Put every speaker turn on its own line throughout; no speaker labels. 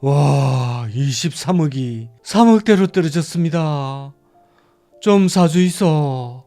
와, 23억이 3억대로 떨어졌습니다. 좀 사주이소.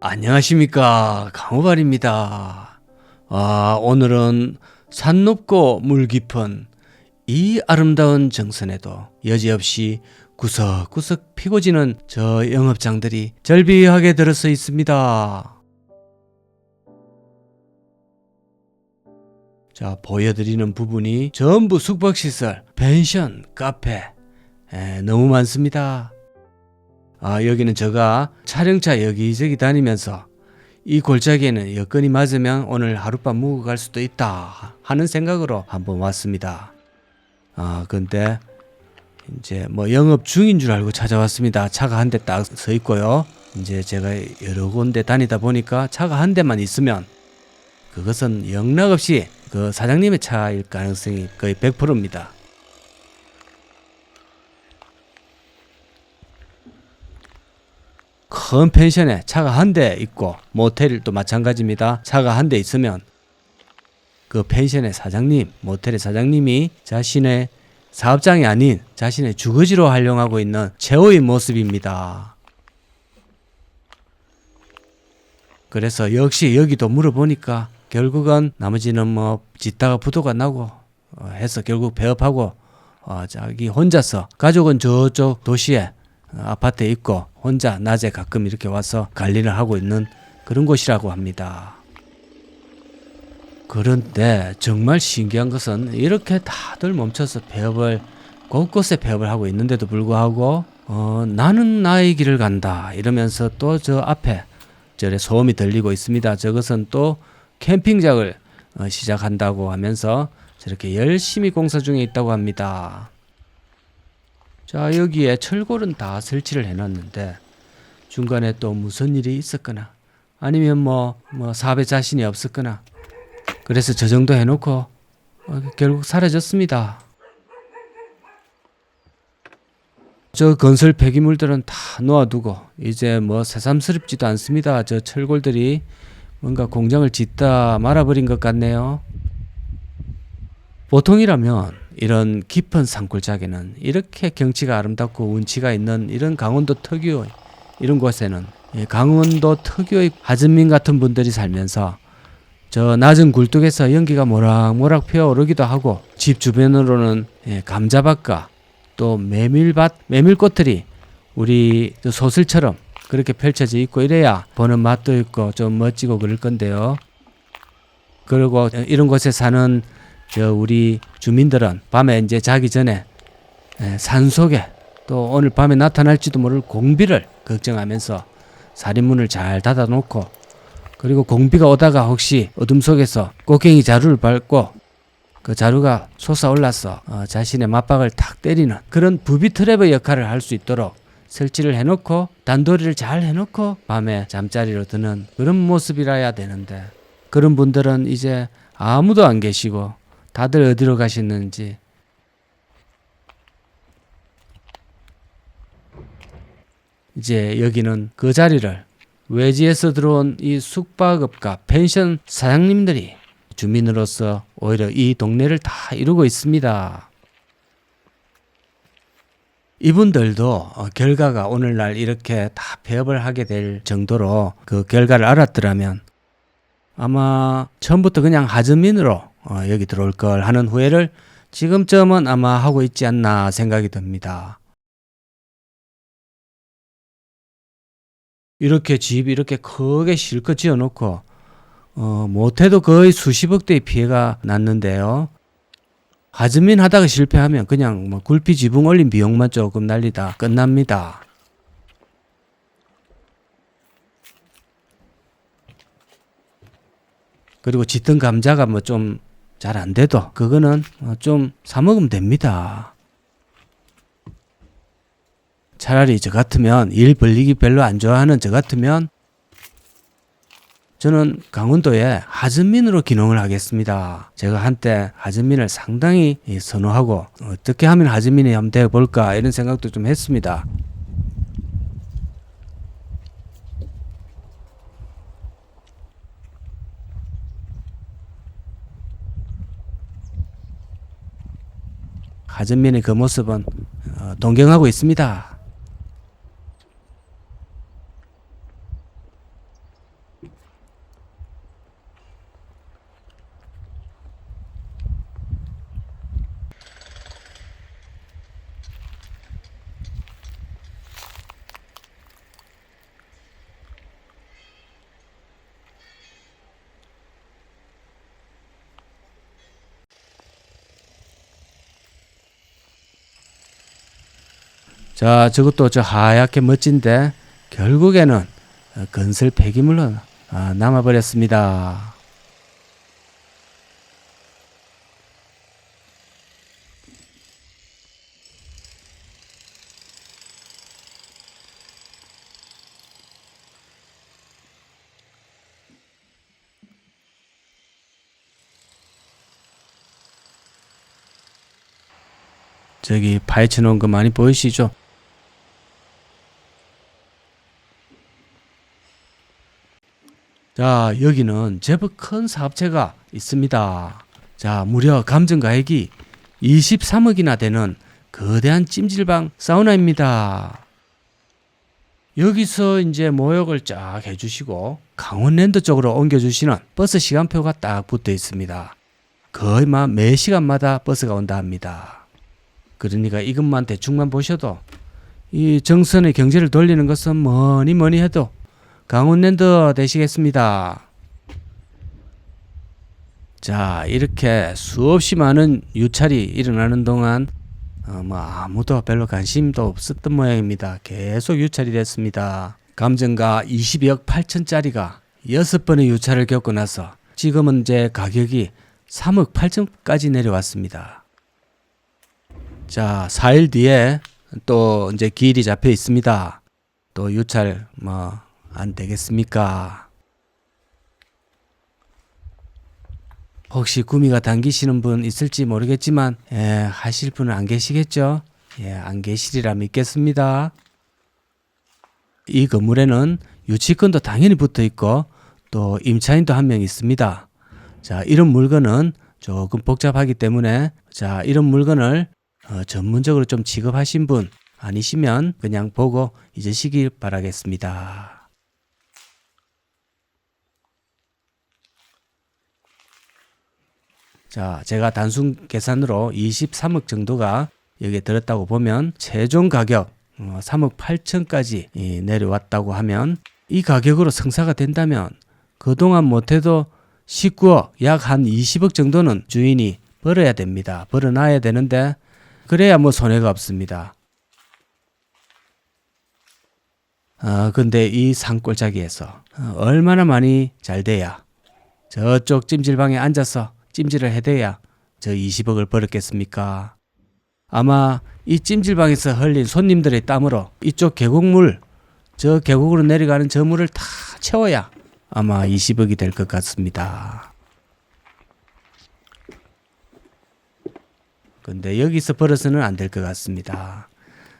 안녕하십니까. 강호발입니다. 아, 오늘은 산 높고 물 깊은 이 아름다운 정선에도 여지없이 구석구석 피고 지는 저 영업장들이 절비하게 들어서 있습니다. 자, 보여드리는 부분이 전부 숙박시설, 펜션, 카페, 에, 너무 많습니다. 아, 여기는 제가 촬영차 여기저기 다니면서 이 골짜기에는 여건이 맞으면 오늘 하룻밤 묵어 갈 수도 있다 하는 생각으로 한번 왔습니다. 아, 근데 이제 뭐 영업 중인 줄 알고 찾아왔습니다. 차가 한 대 딱 서 있고요. 이제 제가 여러 군데 다니다 보니까 차가 한 대만 있으면 그것은 영락없이 그 사장님의 차일 가능성이 거의 100%입니다. 큰 펜션에 차가 한 대 있고 모텔도 마찬가지입니다. 차가 한 대 있으면 그 펜션의 사장님, 모텔의 사장님이 자신의 사업장이 아닌 자신의 주거지로 활용하고 있는 최후의 모습입니다. 그래서 역시 여기도 물어보니까 결국은 나머지는 뭐 짓다가 부도가 나고 어, 해서 결국 폐업하고 어, 자기 혼자서 가족은 저쪽 도시에 어, 아파트에 있고 혼자 낮에 가끔 이렇게 와서 관리를 하고 있는 그런 곳이라고 합니다. 그런데 정말 신기한 것은 이렇게 다들 멈춰서 폐업을 곳곳에 폐업을 하고 있는데도 불구하고 어, 나는 나의 길을 간다 이러면서 또 저 앞에 저래 소음이 들리고 있습니다. 저것은 또 캠핑장을 어, 시작한다고 하면서 저렇게 열심히 공사 중에 있다고 합니다. 자 여기에 철골은 다 설치를 해놨는데 중간에 또 무슨 일이 있었거나 아니면 뭐, 뭐 사업에 자신이 없었거나 그래서 저 정도 해놓고 어, 결국 사라졌습니다. 저 건설 폐기물들은 다 놓아두고 이제 뭐 새삼스럽지도 않습니다. 저 철골들이 뭔가 공장을 짓다 말아버린 것 같네요. 보통이라면 이런 깊은 산골짜기는 이렇게 경치가 아름답고 운치가 있는 이런 강원도 특유의 이런 곳에는 예, 강원도 특유의 하진민 같은 분들이 살면서 저 낮은 굴뚝에서 연기가 모락모락 피어오르기도 하고 집 주변으로는 예, 감자밭과 또 메밀밭, 메밀꽃들이 우리 저 소설처럼 그렇게 펼쳐져 있고 이래야 보는 맛도 있고 좀 멋지고 그럴 건데요. 그리고 이런 곳에 사는 저 우리 주민들은 밤에 이제 자기 전에 예, 산 속에 또 오늘 밤에 나타날지도 모를 공비를 걱정하면서 살인문을 잘 닫아놓고 그리고 공비가 오다가 혹시 어둠 속에서 꽃갱이 자루를 밟고 그 자루가 솟아올라서 어, 자신의 맞박을 탁 때리는 그런 부비 트랩의 역할을 할 수 있도록 설치를 해놓고 단도리를 잘 해놓고 밤에 잠자리로 드는 그런 모습이라야 되는데 그런 분들은 이제 아무도 안 계시고 다들 어디로 가시는지 이제 여기는 그 자리를 외지에서 들어온 이 숙박업과 펜션 사장님들이 주민으로서 오히려 이 동네를 다 이루고 있습니다. 이분들도 어, 결과가 오늘날 이렇게 다 폐업을 하게 될 정도로 그 결과를 알았더라면 아마 처음부터 그냥 하즈민으로 어, 여기 들어올 걸 하는 후회를 지금쯤은 아마 하고 있지 않나 생각이 듭니다. 이렇게 집 이렇게 크게 실컷 지어놓고 어, 못해도 거의 수십억 대의 피해가 났는데요. 하즈민 하다가 실패하면 그냥 뭐 굴피 지붕 올린 비용만 조금 날리다 끝납니다. 그리고 짙은 감자가 뭐 좀 잘 안 돼도 그거는 어, 좀사 먹으면 됩니다. 차라리 저 같으면 일 벌리기 별로 안 좋아하는 저 같으면 저는 강원도에 하전민으로 기능을 하겠습니다. 제가 한때 하전민을 상당히 선호하고 어떻게 하면 하전민이 한번 되어볼까 이런 생각도 좀 했습니다. 하전민의 그 모습은 어, 동경하고 있습니다. 자, 저것도 저 하얗게 멋진데 결국에는 어, 건설 폐기물로 아, 남아버렸습니다. 저기 파헤쳐 놓은 거 많이 보이시죠? 자, 여기는 제법 큰 사업체가 있습니다. 자, 무려 감정 가액이 23억이나 되는 거대한 찜질방 사우나입니다. 여기서 이제 모욕을 쫙 해주시고 강원랜드 쪽으로 옮겨주시는 버스 시간표가 딱 붙어 있습니다. 거의 막 매 시간마다 버스가 온다 합니다. 그러니까 이것만 대충만 보셔도 이 정선의 경제를 돌리는 것은 뭐니 뭐니 해도 강원랜드 되시겠습니다. 자, 이렇게 수없이 많은 유찰이 일어나는 동안 어, 뭐 아무도 별로 관심도 없었던 모양입니다. 계속 유찰이 됐습니다. 감정가 22억 8천짜리가 6번의 유찰을 겪고 나서 지금은 이제 가격이 3억 8천까지 내려왔습니다. 자, 4일 뒤에 또 이제 기일이 잡혀 있습니다. 또 유찰 뭐 안 되겠습니까? 혹시 구미가 당기시는 분 있을지 모르겠지만 예, 하실 분은 안 계시겠죠? 예, 안 계시리라 믿겠습니다. 이 건물에는 유치권도 당연히 붙어 있고 또 임차인도 한 명 있습니다. 자, 이런 물건은 조금 복잡하기 때문에 자, 이런 물건을 어, 전문적으로 좀 취급하신 분 아니시면 그냥 보고 잊으시길 바라겠습니다. 자, 제가 단순 계산으로 23억 정도가 여기에 들었다고 보면 최종 가격 어, 3억 8천까지 이, 내려왔다고 하면 이 가격으로 성사가 된다면 그동안 못해도 19억 약 한 20억 정도는 주인이 벌어야 됩니다. 벌어놔야 되는데 그래야 뭐 손해가 없습니다. 아, 근데 이 산골짜기에서 어, 얼마나 많이 잘 돼야 저쪽 찜질방에 앉아서 찜질을 해대야 저 20억을 벌었겠습니까? 아마 이 찜질방에서 흘린 손님들의 땀으로 이쪽 계곡물, 저 계곡으로 내려가는 저 물을 다 채워야 아마 20억이 될 것 같습니다. 근데 여기서 벌어서는 안 될 것 같습니다.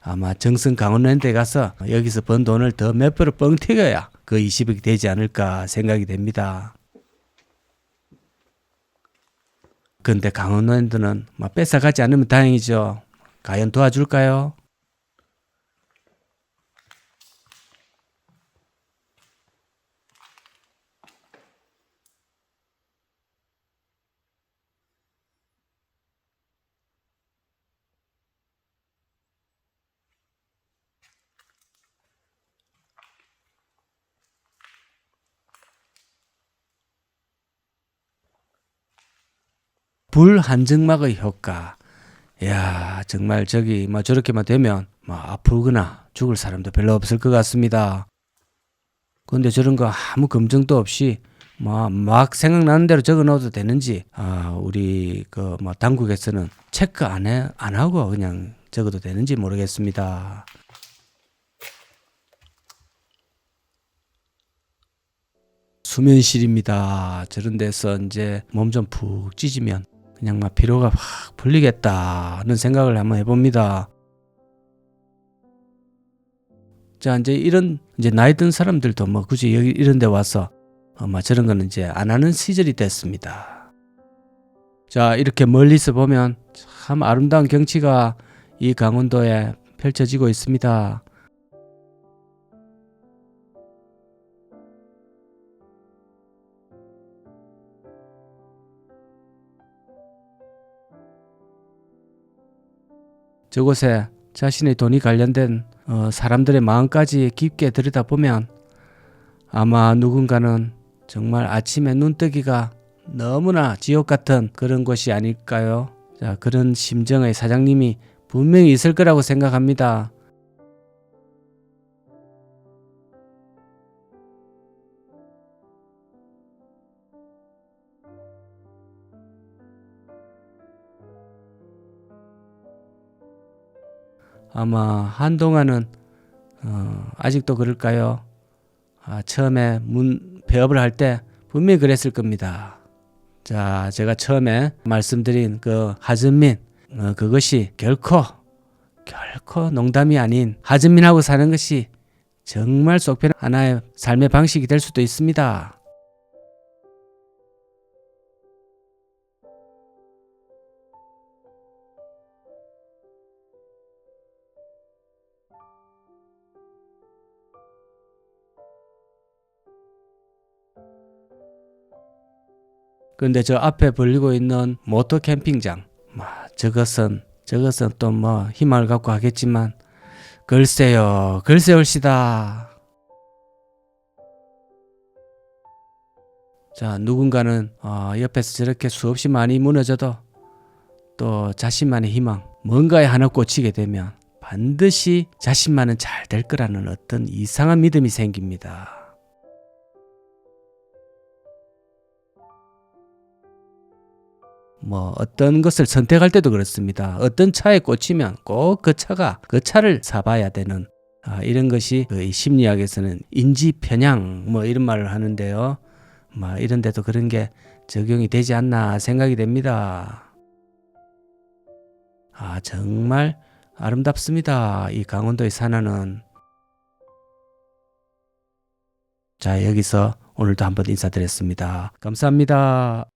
아마 정성 강원랜드에 가서 여기서 번 돈을 더 몇 배로 뻥 튀겨야 그 20억이 되지 않을까 생각이 됩니다. 근데 강원랜드는 막 뺏어가지 않으면 다행이죠. 과연 도와줄까요? 불 한증막의 효과. 야 정말 저기 뭐 저렇게만 되면 뭐 아프거나 죽을 사람도 별로 없을 것 같습니다. 근데 저런 거 아무 검증도 없이 뭐 막 생각나는 대로 적어 넣어도 되는지 아 우리 그 뭐 당국에서는 체크 안 해 안 하고 그냥 적어도 되는지 모르겠습니다. 수면실입니다. 저런 데서 이제 몸 좀 푹 찢으면 그냥 막 피로가 확 풀리겠다는 생각을 한번 해봅니다. 자 이제 이런 이제 나이 든 사람들도 뭐 굳이 여기 이런 데 와서 아마 저런 거는 이제 안 하는 시절이 됐습니다. 자, 이렇게 멀리서 보면 참 아름다운 경치가 이 강원도에 펼쳐지고 있습니다. 저곳에 자신의 돈이 관련된 어, 사람들의 마음까지 깊게 들여다보면 아마 누군가는 정말 아침에 눈뜨기가 너무나 지옥 같은 그런 곳이 아닐까요? 자, 그런 심정의 사장님이 분명히 있을 거라고 생각합니다. 아마 한동안은 어, 아직도 그럴까요? 아, 처음에 문 폐업을 할 때 분명히 그랬을 겁니다. 자, 제가 처음에 말씀드린 그 하전민 어, 그것이 결코 결코 농담이 아닌 하전민하고 사는 것이 정말 속편 하나의 삶의 방식이 될 수도 있습니다. 그런데 저 앞에 벌리고 있는 모터 캠핑장, 마, 저것은 저것은 또 뭐 희망을 갖고 하겠지만 글쎄요, 글쎄 올시다. 자, 누군가는 어, 옆에서 저렇게 수없이 많이 무너져도 또 자신만의 희망, 뭔가에 하나 꽂히게 되면 반드시 자신만은 잘 될 거라는 어떤 이상한 믿음이 생깁니다. 뭐 어떤 것을 선택할 때도 그렇습니다. 어떤 차에 꽂히면 꼭 그 차가 그 차를 사봐야 되는 아, 이런 것이 그이 심리학에서는 인지 편향 뭐 이런 말을 하는데요. 뭐 이런 데도 그런 게 적용이 되지 않나 생각이 됩니다. 아 정말 아름답습니다. 이 강원도의 산하는 자 여기서 오늘도 한번 인사드렸습니다. 감사합니다.